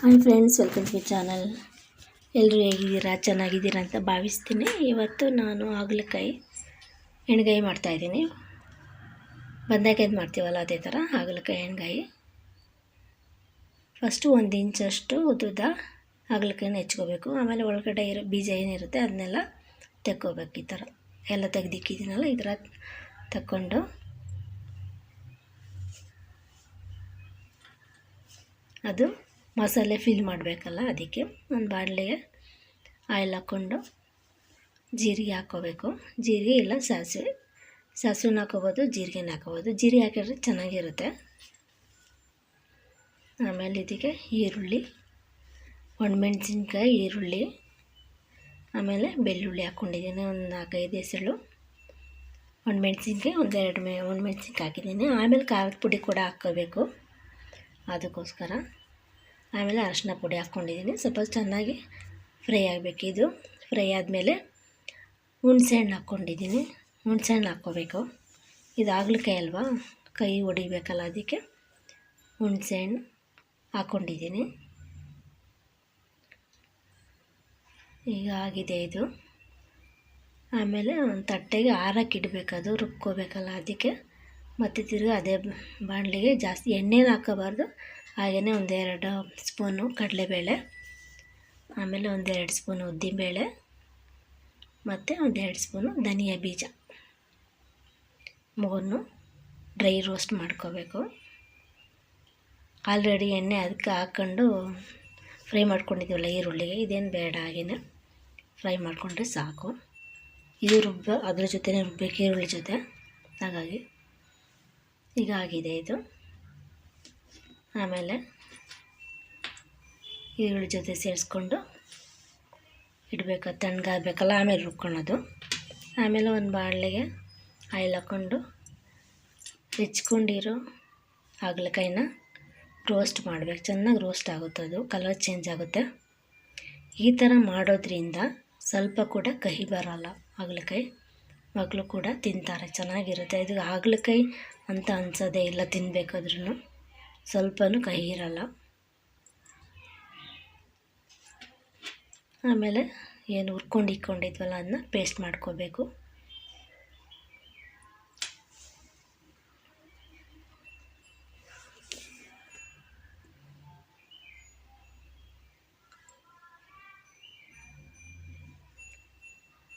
Hi friends welcome to channel ಎಲ್ಲರೂ ಹೇಗಿದ್ದೀರಾ? ಚೆನ್ನಾಗಿದ್ದೀರಾ ಅಂತ ಭಾವಿಸ್ತೀನಿ. ಇವತ್ತು ನಾನು ಹಾಗಲಕಾಯಿ ಎಣ್ಗಾಯಿ ಮಾಡ್ತಾಯಿದ್ದೀನಿ ಬಂದಾಕಾಯ್ದು ಮಾಡ್ತೀವಲ್ಲ ಅದೇ ಥರ ಹಾಗಲಕಾಯಿ ಎಣ್ಗಾಯಿ. ಫಸ್ಟು ಒಂದು ಇಂಚಷ್ಟು ಉದ್ದುದ ಹಾಗಲಕಾಯಿನ ಹೆಚ್ಕೋಬೇಕು. ಆಮೇಲೆ ಒಳಗಡೆ ಇರೋ ಬೀಜ ಏನಿರುತ್ತೆ ಅದನ್ನೆಲ್ಲ ತೆಕ್ಕೋಬೇಕು ಈ ಥರ ಎಲ್ಲ ತೆಗ್ದಿಕ್ಕಿದ್ದೀನಲ್ಲ, ಈ ಥರ ತಕ್ಕೊಂಡು. ಅದು ಮಸಾಲೆ ಫಿಲ್ ಮಾಡಬೇಕಲ್ಲ ಅದಕ್ಕೆ. ಒಂದು ಬಾಣಲೆಗೆ ಆಯಿಲ್ ಹಾಕ್ಕೊಂಡು ಜೀರಿಗೆ ಹಾಕ್ಕೋಬೇಕು. ಜೀರಿಗೆ ಇಲ್ಲ ಸಾಸಿವೆ. ಸಾಸಿವೆನ ಹಾಕೋಬೋದು ಜೀರಿಗೆನ ಹಾಕೋಬೋದು ಜೀರಿಗೆ ಹಾಕಿದ್ರೆ ಚೆನ್ನಾಗಿರುತ್ತೆ. ಆಮೇಲೆ ಇದಕ್ಕೆ ಈರುಳ್ಳಿ ಒಣಮೆಣ್ಸಿನ್ಕಾಯಿ ಈರುಳ್ಳಿ, ಆಮೇಲೆ ಬೆಳ್ಳುಳ್ಳಿ ಹಾಕ್ಕೊಂಡಿದ್ದೀನಿ, ಒಂದು ನಾಲ್ಕೈದು ಹೆಸಳು. ಒಣಮೆಣ್ಸಿನ್ಕಾಯಿ ಒಂದೆರಡು ಮೇ ಒಣಮೆಣ್ಸಿನ್ಕಾಯಿ ಹಾಕಿದ್ದೀನಿ. ಆಮೇಲೆ ಖಾರದ ಪುಡಿ ಕೂಡ ಹಾಕ್ಕೋಬೇಕು. ಅದಕ್ಕೋಸ್ಕರ. ಆಮೇಲೆ ಅರಶಿನ ಪುಡಿ ಹಾಕ್ಕೊಂಡಿದ್ದೀನಿ. ಸ್ವಲ್ಪ ಚೆನ್ನಾಗಿ ಫ್ರೈ ಆಗಬೇಕು ಇದು. ಫ್ರೈ ಆದಮೇಲೆ ಹುಣ್ಸೆಹಣ್ಣು ಹಾಕ್ಕೊಂಡಿದ್ದೀನಿ. ಹುಣ್ಸೆಹಣ್ಣು ಹಾಕ್ಕೋಬೇಕು. ಇದು ಹಾಗಲಕಾಯಿ ಅಲ್ವಾ? ಕೈ ಹೊಡಿಬೇಕಲ್ಲ ಅದಕ್ಕೆ ಹುಣ್ಸೆಹಣ್ಣು ಹಾಕ್ಕೊಂಡಿದ್ದೀನಿ. ಈಗ ಆಗಿದೆ ಇದು. ಆಮೇಲೆ ಒಂದು ತಟ್ಟೆಗೆ ಆರಕ್ಕೆ ಇಡಬೇಕದು ರುಬ್ಕೋಬೇಕಲ್ಲ ಅದಕ್ಕೆ. ಮತ್ತು ತಿರುಗಿ ಅದೇ ಬಾಣಲಿಗೆ ಜಾಸ್ತಿ ಎಣ್ಣೆನ ಹಾಕೋಬಾರ್ದು. ಹಾಗೆಯೇ ಒಂದೆರಡು ಸ್ಪೂನು ಕಡಲೆಬೇಳೆ, ಆಮೇಲೆ ಒಂದೆರಡು ಸ್ಪೂನು ಉದ್ದಿನಬೇಳೆ ಮತ್ತು ಒಂದೆರಡು ಸ್ಪೂನು ಧನಿಯಾ ಬೀಜ. ಮೂರನ್ನು ಡ್ರೈ ರೋಸ್ಟ್ ಮಾಡ್ಕೋಬೇಕು. ಆಲ್ರೆಡಿ ಎಣ್ಣೆ ಅದಕ್ಕೆ ಹಾಕ್ಕೊಂಡು ಫ್ರೈ ಮಾಡ್ಕೊಂಡಿದ್ದೀವಲ್ಲ ಈರುಳ್ಳಿಗೆ, ಇದೇನು ಬೇಡ ಹಾಗೆಯೇ ಫ್ರೈ ಮಾಡಿಕೊಂಡ್ರೆ ಸಾಕು. ಇದು ರುಬ್ಬ, ಅದ್ರ ಜೊತೆನೇ ರುಬ್ಬಬೇಕು ಈರುಳ್ಳಿ ಜೊತೆ. ಹಾಗಾಗಿ ಈಗ ಆಗಿದೆ ಇದು. ಆಮೇಲೆ ಈರುಳ್ಳಿ ಜೊತೆ ಸೇರಿಸ್ಕೊಂಡು ಇಡಬೇಕು, ತಣ್ಣಗಾಗಬೇಕಲ್ಲ, ಆಮೇಲೆ ರುಬ್ಕೊಳೋದು ಆಮೇಲೆ ಒಂದು ಬಾಣಲೆಗೆ ಆಯಿಲ್ ಹಾಕ್ಕೊಂಡು ಹೆಚ್ಕೊಂಡಿರೋ ಹಾಗಲಕಾಯಿನ ರೋಸ್ಟ್ ಮಾಡಬೇಕು. ಚೆನ್ನಾಗಿ ರೋಸ್ಟ್ ಆಗುತ್ತೆ ಅದು ಕಲರ್ ಚೇಂಜ್ ಆಗುತ್ತೆ. ಈ ಥರ ಮಾಡೋದ್ರಿಂದ ಸ್ವಲ್ಪ ಕೂಡ ಕಹಿ ಬರೋಲ್ಲ ಹಾಗಲಕಾಯಿ. ಮಕ್ಕಳು ಕೂಡ ತಿಂತಾರೆ, ಚೆನ್ನಾಗಿರುತ್ತೆ. ಇದು ಹಾಗಲಕಾಯಿ ಅಂತ ಅನ್ಸೋದೇ ಇಲ್ಲ ತಿನ್ನಬೇಕಾದ್ರೂ ಸ್ವಲ್ಪನೂ ಕಹಿ ಇರಲ್ಲ. ಆಮೇಲೆ ಏನು ಹುರ್ಕೊಂಡು ಇಕ್ಕೊಂಡಿದ್ವಲ್ಲ ಅದನ್ನ ಪೇಸ್ಟ್ ಮಾಡ್ಕೋಬೇಕು.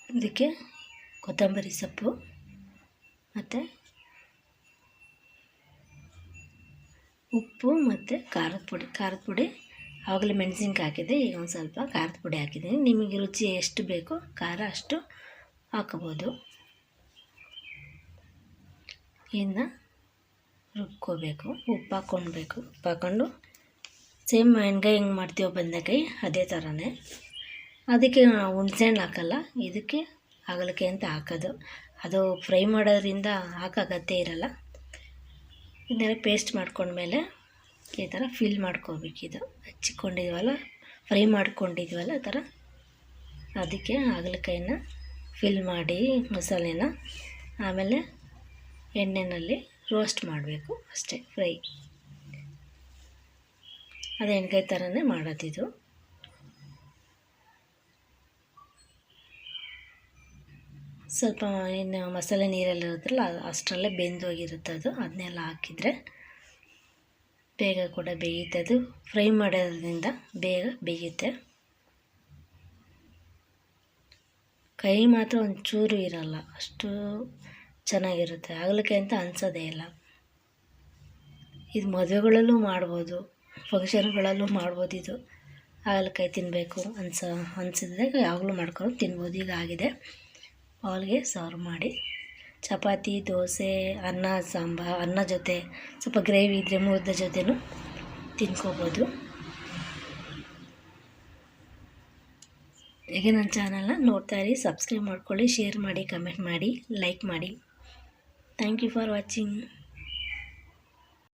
ಇದಕ್ಕೆ ಕೊತ್ತಂಬರಿ ಸೊಪ್ಪು ಮತ್ತು ಉಪ್ಪು ಮತ್ತು ಖಾರದ ಪುಡಿ. ಖಾರದ ಪುಡಿ ಆವಾಗಲೇ ಮೆಣಸಿನ್ಕಾಯಿ ಹಾಕಿದ್ದೆ, ಈಗ ಒಂದು ಸ್ವಲ್ಪ ಖಾರದ ಪುಡಿ ಹಾಕಿದ್ದೀನಿ. ನಿಮಗೆ ರುಚಿ ಎಷ್ಟು ಬೇಕೋ ಖಾರ ಅಷ್ಟು ಹಾಕೋಬೋದು ಇನ್ನು ರುಬ್ಕೋಬೇಕು, ಉಪ್ಪು ಹಾಕ್ಕೊಳ್ಬೇಕು. ಉಪ್ಪು ಹಾಕ್ಕೊಂಡು ಸೇಮ್ ಮಾವಿನಕಾಯಿ ಹೆಂಗೆ ಮಾಡ್ತೀವೋ ಬಂದಕಾಯಿ ಅದೇ ಥರನೇ ಅದಕ್ಕೆ ನಾವು ಹುಣ್ಸೆಹಣ್ಣು ಹಾಕಲ್ಲ, ಇದಕ್ಕೆ ಹಾಗಲಕಾಯಿ ಅಂತ ಹಾಕೋದು. ಅದು ಫ್ರೈ ಮಾಡೋದ್ರಿಂದ ಹಾಕೋಗತ್ತೆ ಇರಲ್ಲ. ಇದನ್ನೆಲ್ಲ ಪೇಸ್ಟ್ ಮಾಡ್ಕೊಂಡ್ಮೇಲೆ ಈ ಥರ ಫಿಲ್ ಮಾಡ್ಕೋಬೇಕಿದು ಹಚ್ಚಿಕೊಂಡಿದ್ವಲ್ಲ ಫ್ರೈ ಮಾಡ್ಕೊಂಡಿದ್ವಲ್ಲ ಆ ಥರ. ಅದಕ್ಕೆ ಹಾಗಲಕಾಯಿನ ಫಿಲ್ ಮಾಡಿ ಮಸಾಲೆನ. ಆಮೇಲೆ ಎಣ್ಣೆಯಲ್ಲಿ ರೋಸ್ಟ್ ಮಾಡಬೇಕು ಅಷ್ಟೇ ಫ್ರೈ ಅದು ಎಣ್ಗಾಯಿ ಥರನೇ ಮಾಡೋದಿದು. ಸ್ವಲ್ಪ ಏನು ಮಸಾಲೆ ನೀರೆಲ್ಲ ಅಷ್ಟರಲ್ಲೇ ಬೆಂದೋಗಿರುತ್ತೆ ಅದು. ಅದನ್ನೆಲ್ಲ ಹಾಕಿದರೆ ಬೇಗ ಕೂಡ ಬೇಯುತ್ತೆ ಅದು ಫ್ರೈ ಮಾಡೋದ್ರಿಂದ ಬೇಗ ಬೇಯುತ್ತೆ. ಕೈ ಮಾತ್ರ ಒಂಚೂರು ಇರಲ್ಲ, ಅಷ್ಟು ಚೆನ್ನಾಗಿರುತ್ತೆ. ಆಗಲಿಕ್ಕೆ ಅಂತ ಅನಿಸೋದೇ ಇಲ್ಲ. ಇದು ಮದುವೆಗಳಲ್ಲೂ ಮಾಡ್ಬೋದು, ಫಂಕ್ಷನ್ಗಳಲ್ಲೂ ಮಾಡ್ಬೋದು ಇದು. ಹಾಗಲಕಾಯಿ ತಿನ್ನಬೇಕು ಅನ್ಸ, ಅನಿಸಿದ್ರೆ ಯಾವಾಗಲೂ ಮಾಡ್ಕೊಂಡು ತಿನ್ಬೋದು. ಈಗ ಆಗಿದೆ. ಅವಳಿಗೆ ಸರ್ವ್ ಮಾಡಿ. ಚಪಾತಿ, ದೋಸೆ, ಅನ್ನ, ಸಾಂಬಾರು, ಅನ್ನ ಜೊತೆ, ಸ್ವಲ್ಪ ಗ್ರೇವಿ ಇದ್ದರೆ ಮುದ್ದೆ ಜೊತೆನೂ ತಿನ್ಕೋಬೋದು. ಈಗ ನನ್ನ ಚಾನಲ್ನ ನೋಡ್ತಾ ಇರಿ, ಸಬ್ಸ್ಕ್ರೈಬ್ ಮಾಡ್ಕೊಳ್ಳಿ, ಶೇರ್ ಮಾಡಿ, ಕಮೆಂಟ್ ಮಾಡಿ, ಲೈಕ್ ಮಾಡಿ. Thank you for watching.